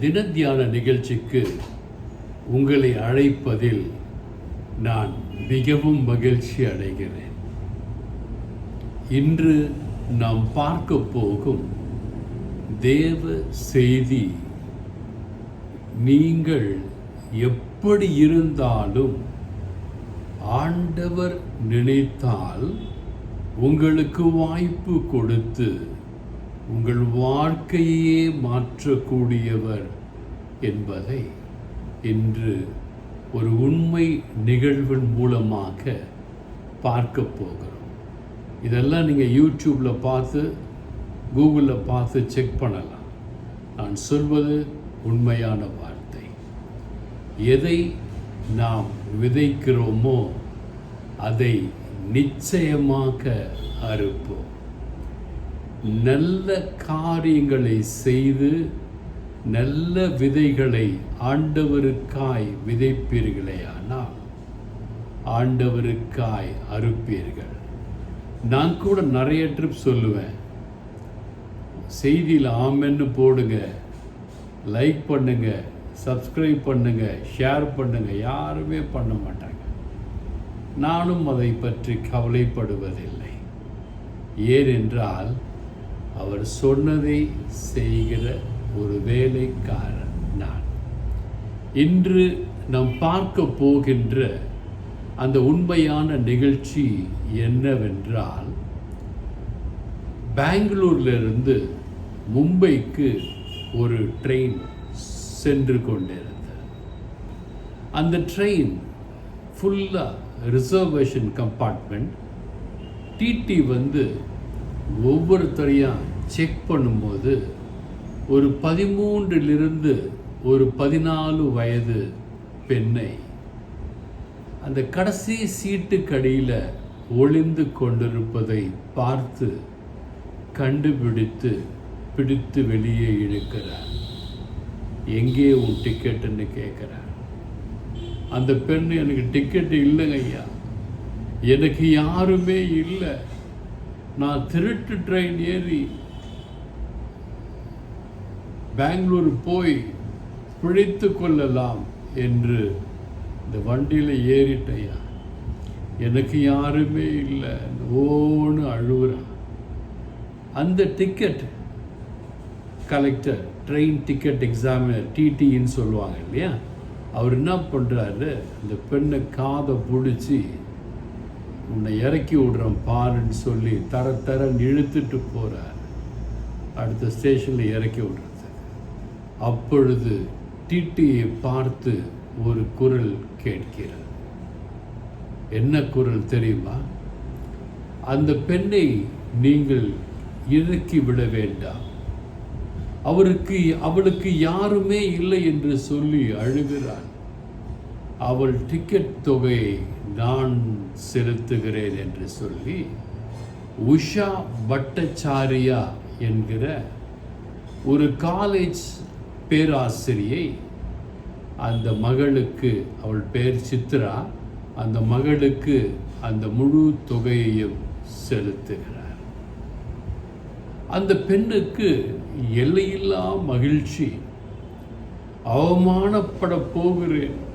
தினத்தியான நிகழ்ச்சிக்கு உங்களை அழைப்பதில் நான் மிகவும் மகிழ்ச்சி அடைகிறேன். இன்று நாம் பார்க்க போகும் தேவ செய்தி நீங்கள் எப்படி இருந்தாலும் ஆண்டவர் நினைத்தால் உங்களுக்கு வாய்ப்பு கொடுத்து உங்கள் வாழ்க்கையே மாற்றக்கூடியவர் என்பதை இன்று ஒரு உண்மை நிகழ்வின் மூலமாக பார்க்க போகிறோம். இதெல்லாம் நீங்கள் யூடியூப்பில் பார்த்து கூகுளில் பார்த்து செக் பண்ணலாம். நான் சொல்வது உண்மையான வார்த்தை. எதை நாம் விதைக்கிறோமோ அதை நிச்சயமாக அறுப்போம். நல்ல காரியங்களை செய்து நல்ல விதைகளை ஆண்டவருக்காய் விதைப்பீர்களேயானால் ஆண்டவருக்காய் அறுப்பீர்கள். நான் கூட நிறைய ட்ரிப் சொல்லுவேன். செய்தியில் ஆமென்னு போடுங்க. லைக் பண்ணுங்க. சப்ஸ்கிரைப் பண்ணுங்க. ஷேர் பண்ணுங்க. யாருமே பண்ண மாட்டாங்க. நானும் அதை பற்றி கவலைப்படுவதில்லை. ஏனென்றால் அவர் சொன்னதை செய்கிற ஒரு வேலைக்காரன் நான். இன்று நாம் பார்க்க போகின்ற அந்த உண்மையான நிகழ்ச்சி என்னவென்றால் பெங்களூர்லேருந்து மும்பைக்கு ஒரு ட்ரெயின் சென்று கொண்டிருந்தது. அந்த ட்ரெயின் ஃபுல்லாக ரிசர்வேஷன் கம்பார்ட்மெண்ட் டிடி வந்து ஒவ்வொருத்தரையும் செக் பண்ணும்போது ஒரு பதிமூன்றிலிருந்து ஒரு பதினாலு வயது பெண்ணை அந்த கடைசி சீட்டுக்கடியில் ஒளிந்து கொண்டிருப்பதை பார்த்து கண்டுபிடித்து பிடித்து வெளியே இழுக்கிறார். எங்கே உன் டிக்கெட்டுன்னு கேட்குறார். அந்த பெண் எனக்கு டிக்கெட் இல்லைங்க ஐயா. எனக்கு யாருமே இல்லை. நான் திருட்டு ட்ரெயின் ஏறி பெங்களூர் போய் பிழைத்து கொள்ளலாம் என்று இந்த வண்டியில் ஏறிட்டையா எனக்கு யாருமே இல்லை. ஓன்னு அழுகுறான் அந்த ticket collector train ticket examiner டிடின்னு சொல்லுவாங்க இல்லையா? அவர் என்ன பண்ணுறாரு அந்த பெண்ணை காதை பிடிச்சி உன்னை இறக்கி விடுறோம் பாருன்னு சொல்லி தர தரன்னு இழுத்துட்டு போகிறார் அடுத்த ஸ்டேஷனில் இறக்கி விடுறது அப்பொழுது டிடியை பார்த்து ஒரு குரல் கேட்கிறது. என்ன குரல் தெரியுமா? அந்த பெண்ணை நீங்கள் இறக்கி விட வேண்டாம். அவருக்கு அவளுக்கு யாருமே இல்லை என்று சொல்லி அழுகிறாள். அவள் டிக்கெட் தொகையை நான் செலுத்துகிறேன் என்று சொல்லி உஷா பட்டச்சாரியா என்கிற ஒரு காலேஜ் பேராசிரியை அந்த மகளுக்கு அவள் பெயர் சித்ரா அந்த மகளுக்கு அந்த முழு தொகையையும் செலுத்துகிறார். அந்த பெண்ணுக்கு எல்லையில்லா மகிழ்ச்சி. அவமானப்பட போகிறேன்.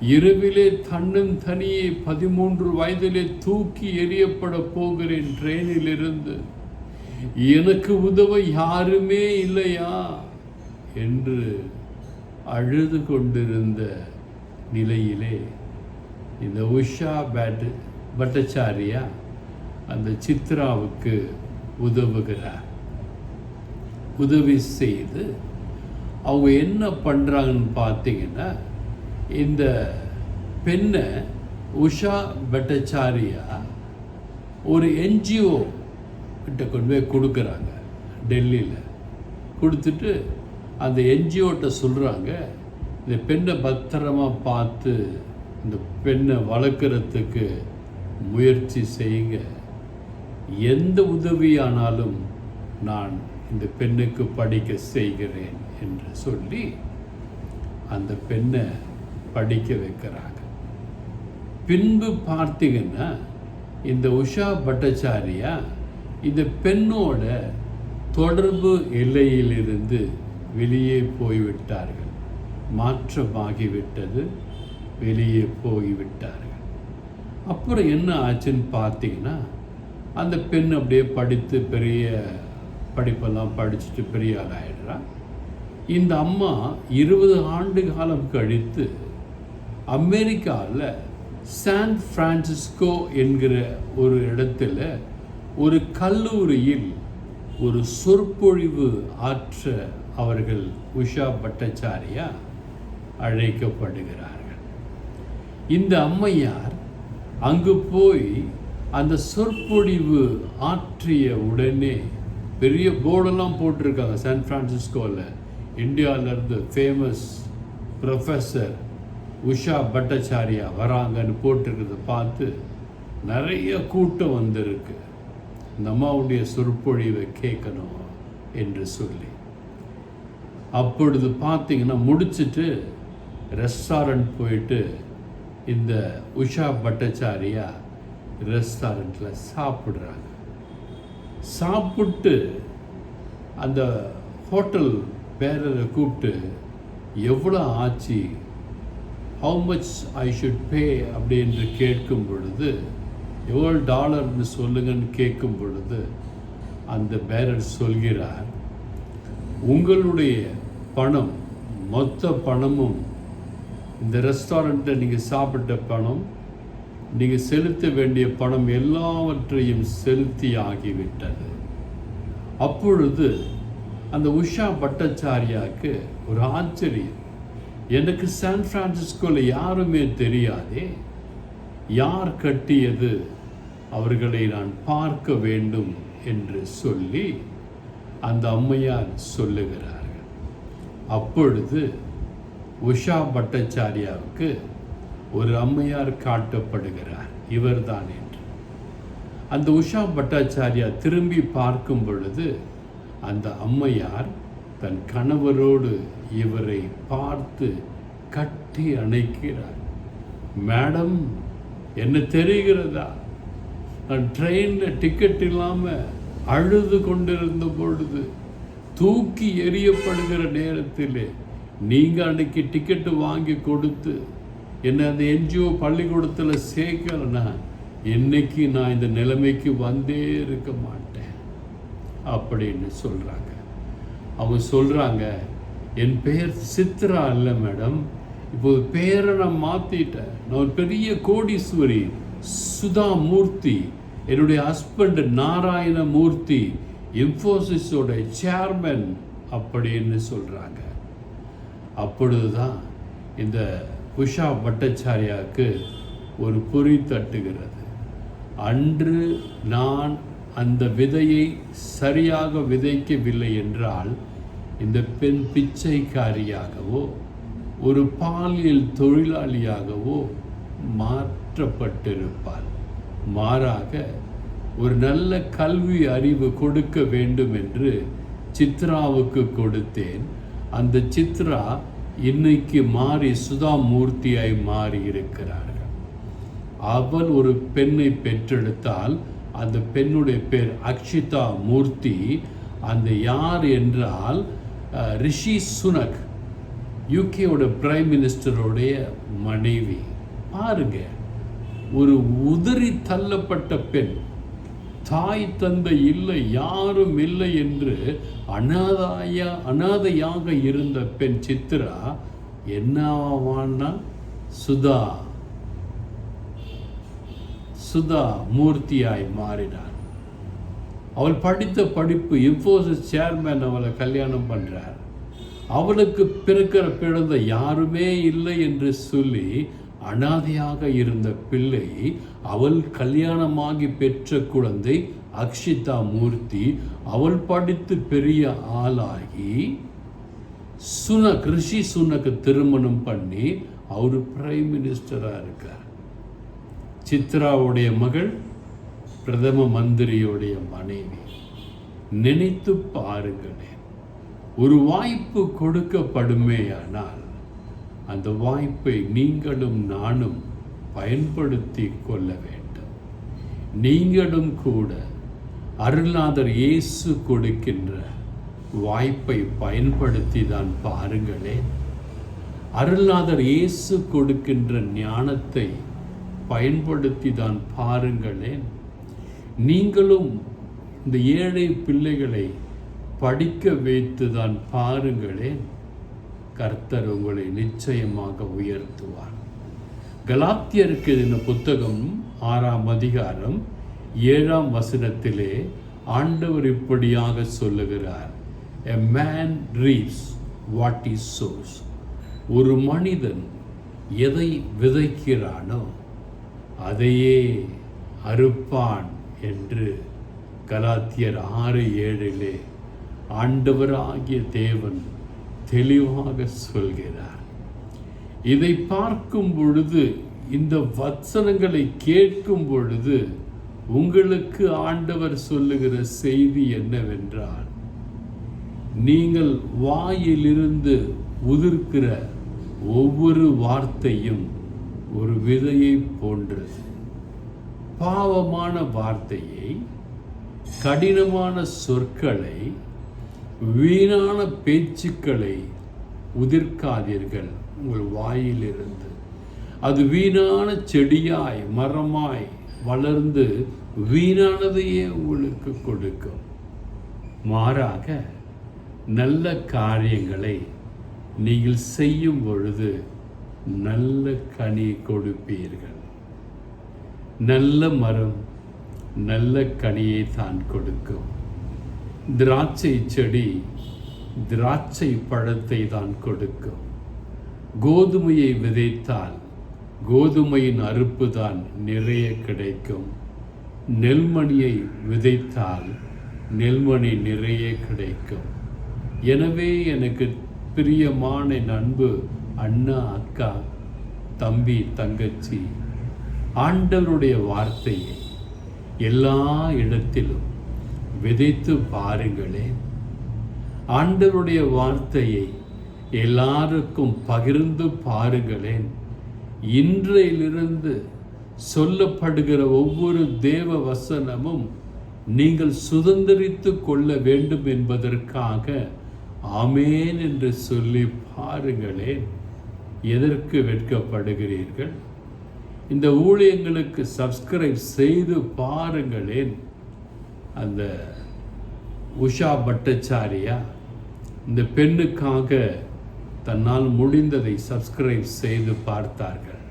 இரவிலே தன்னும் தனியே பதிமூன்று வயதிலே தூக்கி எரியப்பட போகிறேன் ட்ரெயினிலிருந்து. எனக்கு உதவ யாருமே இல்லையா? என்று அழுது கொண்டிருந்த நிலையிலே இந்த உஷா பேட் பட்டாச்சாரியா அந்த சித்ராவுக்கு உதவுகிறார். உதவி செய்து அவங்க என்ன பண்ணுறாங்கன்னு பார்த்தீங்கன்னா இந்த பெண்ணை உஷா பட்டாச்சாரியா ஒரு என்ஜிஓ கிட்ட கொண்டு போய் கொடுக்குறாங்க டெல்லியில். கொடுத்துட்டு அந்த என்ஜிஓட்ட சொல்கிறாங்க இந்த பெண்ணை பத்திரமாக பார்த்து இந்த பெண்ணை வளர்க்குறதுக்கு முயற்சி செய்யுங்க. எந்த உதவியானாலும் நான் இந்த பெண்ணுக்கு படிக்க செய்கிறேன் என்று சொல்லி அந்த பெண்ணை படிக்க வைக்கிறாங்க. பின்பு பார்த்தீங்கன்னா இந்த உஷா பட்டாச்சாரியா இந்த பெண்ணோட தொடர்பு எல்லையிலிருந்து வெளியே போய்விட்டார்கள். மாற்றமாகிவிட்டது வெளியே போய்விட்டார்கள். அப்புறம் என்ன ஆச்சுன்னு பார்த்தீங்கன்னா அந்த பெண் அப்படியே படித்து பெரிய படிப்பெல்லாம் படிச்சுட்டு பெரிய ஆள் ஆயிடுறா. இந்த அம்மா இருபது ஆண்டு காலம் கழித்து அமெரிக்காவில் சான் ஃப்ரான்சிஸ்கோ என்கிற ஒரு இடத்துல ஒரு கல்லூரியில் ஒரு சொற்பொழிவு ஆற்ற அவர்கள் உஷா பட்டாச்சாரியா அழைக்கப்படுகிறார்கள். இந்த அம்மையார் அங்கு போய் அந்த சொற்பொழிவு ஆற்றிய உடனே பெரிய போர்டெல்லாம் போட்டிருக்காங்க. சான் ஃப்ரான்சிஸ்கோவில் இந்தியாவிலேருந்து ஃபேமஸ் ப்ரொஃபஸர் உஷா பட்டாச்சாரியா வராங்கன்னு போட்டிருக்கிறத பார்த்து நிறைய கூட்டம் வந்திருக்கு. இந்த அம்மாவுடைய சொற்பொழிவை கேட்கணும் என்று சொல்லி. அப்பொழுது பார்த்தீங்கன்னா முடிச்சிட்டு ரெஸ்டாரண்ட் போயிட்டு இந்த உஷா பட்டாச்சாரியா ரெஸ்டாரண்ட்டில் சாப்பிட்றாங்க. சாப்பிட்டு அந்த ஹோட்டல் பேரரை கூப்பிட்டு எவ்வளோ ஆச்சு? How much I should pay அப்படி என்று கேட்கும் பொழுது எவ்வளோ டாலர்னு சொல்லுங்கன்னு கேட்கும் பொழுது அந்த பேரர் சொல்கிறார் உங்களுடைய பணம் மொத்த பணமும் இந்த ரெஸ்டாரண்ட்டில் நீங்கள் சாப்பிட்ட பணம் நீங்கள் செலுத்த வேண்டிய பணம் எல்லாவற்றையும் செலுத்தி ஆகிவிட்டது. அப்பொழுது அந்த உஷா பட்டாச்சாரியாவுக்கு ஒரு ஆச்சரியம். எனக்கு சான் பிரான்சிஸ்கோவில் யாருமே தெரியாதே யார் கட்டியது அவர்களை நான் பார்க்க வேண்டும் என்று சொல்லி அந்த அம்மையார் சொல்லுகிறார்கள். அப்பொழுது உஷா பட்டாச்சாரியாவுக்கு ஒரு அம்மையார் காட்டப்படுகிறார். இவர்தான் என்று. அந்த உஷா பட்டாச்சாரியா திரும்பி பார்க்கும் பொழுது அந்த அம்மையார் தன் கணவரோடு இவரை பார்த்து கட்டி அணைக்கிறார். மேடம் என்ன தெரிகிறதா? நான் ட்ரெயினில் டிக்கெட் இல்லாமல் அழுது கொண்டிருந்த பொழுது தூக்கி எரியப்படுகிற நேரத்தில் நீங்கள் அன்னைக்கு டிக்கெட்டு வாங்கி கொடுத்து என்னை அந்த என்ஜிஓ பள்ளிக்கூடத்தில் சேர்க்கலைன்னா என்னைக்கு நான் இந்த நிலைமைக்கு வந்தே இருக்க மாட்டேன். அப்படின்னு சொல்கிறாங்க அவங்க சொல்கிறாங்க என் பெயர் சித்ரா இல்லை மேடம். இப்போது பேரை நான் மாற்றிட்டேன் நான் ஒரு பெரிய கோடீஸ்வரி சுதா மூர்த்தி என்னுடைய ஹஸ்பண்ட் நாராயண மூர்த்தி இன்ஃபோசிஸோட சேர்மன் அப்படின்னு சொல்கிறாங்க அப்பொழுதுதான் இந்த உஷா பட்டாச்சாரியாவுக்கு ஒரு பொறி தட்டுகிறது. அன்று நான் அந்த விதையை சரியாக விதைக்கவில்லை என்றால் இந்த பெண் பிச்சைக்காரியாகவோ ஒரு பாலியல் தொழிலாளியாகவோ மாற்றப்பட்டிருப்பாள். மாறாக ஒரு நல்ல கல்வி அறிவு கொடுக்க வேண்டும் என்று சித்ராவுக்கு கொடுத்தேன். அந்த சித்ரா இன்னைக்கு மாறி சுதா மூர்த்தியாய் மாறி இருக்கிறார்கள் அவள் ஒரு பெண்ணை பெற்றெடுத்தால் அந்த பெண்ணுடைய பேர் அக்ஷிதா மூர்த்தி. அந்த யார் என்றால் ரிஷி சுனக் யூகேவோட பிரைம் மினிஸ்டருடைய மனைவி. பாருங்கள் ஒரு உதறி தள்ளப்பட்ட பெண். தாய் தந்தை இல்லை யாரும் இல்லை என்று அனாதாய அனாதையாக இருந்த பெண் சித்ரா என்னவான்னா சுதா. சுதா மூர்த்தியாய் மாறினார் அவள் படித்த படிப்பு இன்ஃபோசிஸ் சேர்மேன் அவளை கல்யாணம் பண்ணுறார் அவளுக்கு பிறக்கிற பிறந்த யாருமே இல்லை என்று சொல்லி அனாதையாக இருந்த பிள்ளை அவள் கல்யாணமாகி பெற்ற குழந்தை அக்ஷிதா மூர்த்தி அவள் படித்து பெரிய ஆளாகி சுனக் ரிஷி சுனக்கு திருமணம் பண்ணி அவர் பிரைம் மினிஸ்டராக இருக்கார். சித்ராவுடைய மகள் பிரதம மந்திரியுடைய மனைவி. நினைத்து பாருங்களேன். ஒரு வாய்ப்பு கொடுக்கப்படுமேயானால் அந்த வாய்ப்பை நீங்களும் நானும் பயன்படுத்தி கொள்ள வேண்டும். நீங்களும் கூட அருளாதர் இயேசு கொடுக்கின்ற வாய்ப்பை பயன்படுத்தி தான் பாருங்களேன் அருள்நாதர் இயேசு கொடுக்கின்ற ஞானத்தை பயன்படுத்தி தான் பாருங்களேன் நீங்களும் இந்த ஏழை பிள்ளைகளை படிக்க வைத்து தான் பாருங்களேன் கர்த்தர் உங்களை நிச்சயமாக உயர்த்துவார். கலாத்தியருக்கு இந்த புத்தகம் ஆறாம் அதிகாரம் ஏழாம் வசனத்திலே ஆண்டவர் இப்படியாக சொல்லுகிறார் a man reaps what is sows ஒரு மனிதன் எதை விதைக்கிறானோ அதையே அறுப்பான் என்று கலாத்தியர் ஆறு ஏழிலே ஆண்டவராகிய தேவன் தெளிவாக சொல்கிறார். இதை பார்க்கும் பொழுது இந்த வசனங்களை கேட்கும் பொழுது உங்களுக்கு ஆண்டவர் சொல்லுகிற செய்தி என்னவென்றால் நீங்கள் வாயிலிருந்து உதிர்க்கிற ஒவ்வொரு வார்த்தையும் ஒரு விதையை போன்றது. பாவமான வார்த்தையை கடினமான சொற்களை வீணான பேச்சுக்களை உதிர்க்காதீர்கள் உங்கள் வாயிலிருந்து. அது வீணான செடியாய் மரமாய் வளர்ந்து வீணானதையே உங்களுக்கு கொடுக்கும். மாறாக நல்ல காரியங்களை நீங்கள் செய்யும் பொழுது நல்ல கனி கொடுப்பீர்கள். நல்ல மரம் நல்ல கனியை தான் கொடுக்கும். திராட்சை செடி திராட்சை பழத்தை தான் கொடுக்கும். கோதுமையை விதைத்தால் கோதுமையின் அறுப்பு தான் நிறைய கிடைக்கும். நெல்மணியை விதைத்தால் நெல்மணி நிறைய கிடைக்கும். எனவே எனக்கு பிரியமான என் அன்பு அண்ணா அக்கா தம்பி தங்கச்சி ஆண்டவருடைய வார்த்தையை எல்லா இடத்திலும் விதைத்து பாருங்களேன் ஆண்டவருடைய வார்த்தையை எல்லாருக்கும் பகிர்ந்து பாருங்களேன் இன்றையிலிருந்து சொல்லப்படுகிற ஒவ்வொரு தேவ வசனமும் நீங்கள் சுதந்திரித்து கொள்ள வேண்டும் என்பதற்காக ஆமேன் என்று சொல்லி பாருங்களேன் எதற்கு வெட்கப்படுகிறீர்கள்? இந்த ஊழியங்களுக்கு சப்ஸ்கிரைப் செய்து பாருங்களேன். அந்த உஷா பட்டச்சாரியா இந்த பெண்ணுக்காக தன்னால் முடிந்ததை சப்ஸ்கிரைப் செய்து பார்த்தார்கள்.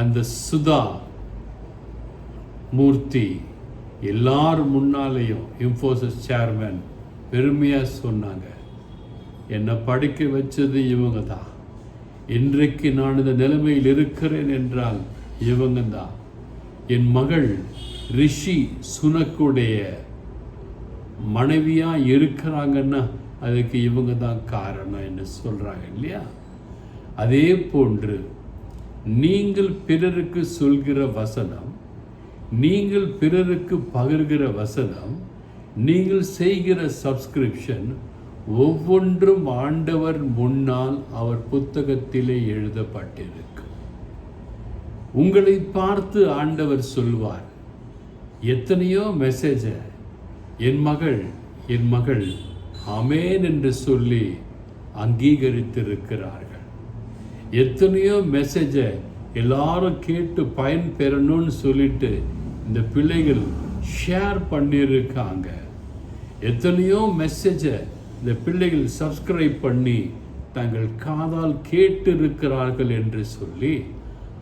அந்த சுதா மூர்த்தி எல்லார் முன்னாலேயும் இன்ஃபோசிஸ் சேர்மேன் பெருமையாக சொன்னாங்க. என்னை படிக்க வச்சது இவங்க தான். இன்றைக்கு நான் இந்த நிலைமையில் இருக்கிறேன் என்றால் இவங்க தான். என் மகள் ரிஷி சுனக்குடைய மனைவியாக இருக்கிறாங்கன்னா அதுக்கு இவங்க தான் காரணம் என்று சொல்கிறாங்க இல்லையா? அதே போன்று நீங்கள் பிறருக்கு சொல்கிற வசனம் நீங்கள் பிறருக்கு பகிர்கிற வசனம் நீங்கள் செய்கிற சப்ஸ்கிரிப்ஷன் ஒவ்வொன்றும் ஆண்டவர் முன்னால் அவர் புத்தகத்திலே எழுதப்பட்டிருக்கு. உங்களை பார்த்து ஆண்டவர் சொல்வார் எத்தனையோ மெசேஜை என் மகள் என் மகள் அமேன் என்று சொல்லி அங்கீகரித்திருக்கிறார்கள். எத்தனையோ மெசேஜை எல்லாரும் கேட்டு பயன் பெறணும்னு சொல்லிட்டு இந்த பிள்ளைகள் ஷேர் பண்ணியிருக்காங்க. எத்தனையோ மெசேஜை இந்த பிள்ளைகள் சப்ஸ்கிரைப் பண்ணி தங்கள் காதால் கேட்டு இருக்கிறார்கள் என்று சொல்லி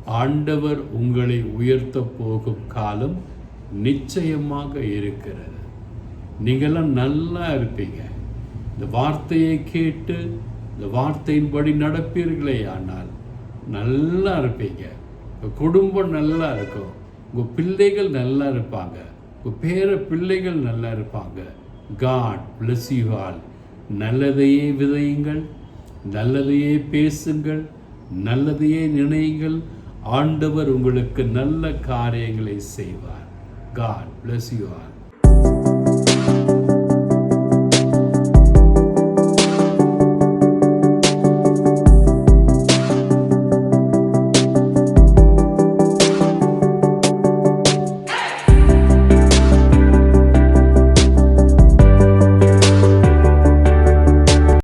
ஆண்டவர் உங்களை உயர்த்த போகும் காலம் நிச்சயமாக இருக்கிறது. நீங்கள்லாம் நல்லா இருப்பீங்க. இந்த வார்த்தையை கேட்டு இந்த வார்த்தையின்படி நடப்பீர்களே ஆனால் நல்லா இருப்பீங்க. உங்கள் குடும்பம் நல்லா இருக்கும். உங்கள் பிள்ளைகள் நல்லா இருப்பாங்க. உங்கள் பேர பிள்ளைகள் நல்லா இருப்பாங்க. காட் பிளஸ் யூ ஆல் நல்லதையே விதையுங்கள். நல்லதையே பேசுங்கள். நல்லதையே நினையுங்கள். ஆண்டவர் உங்களுக்கு நல்ல காரியங்களை செய்வார். God bless you all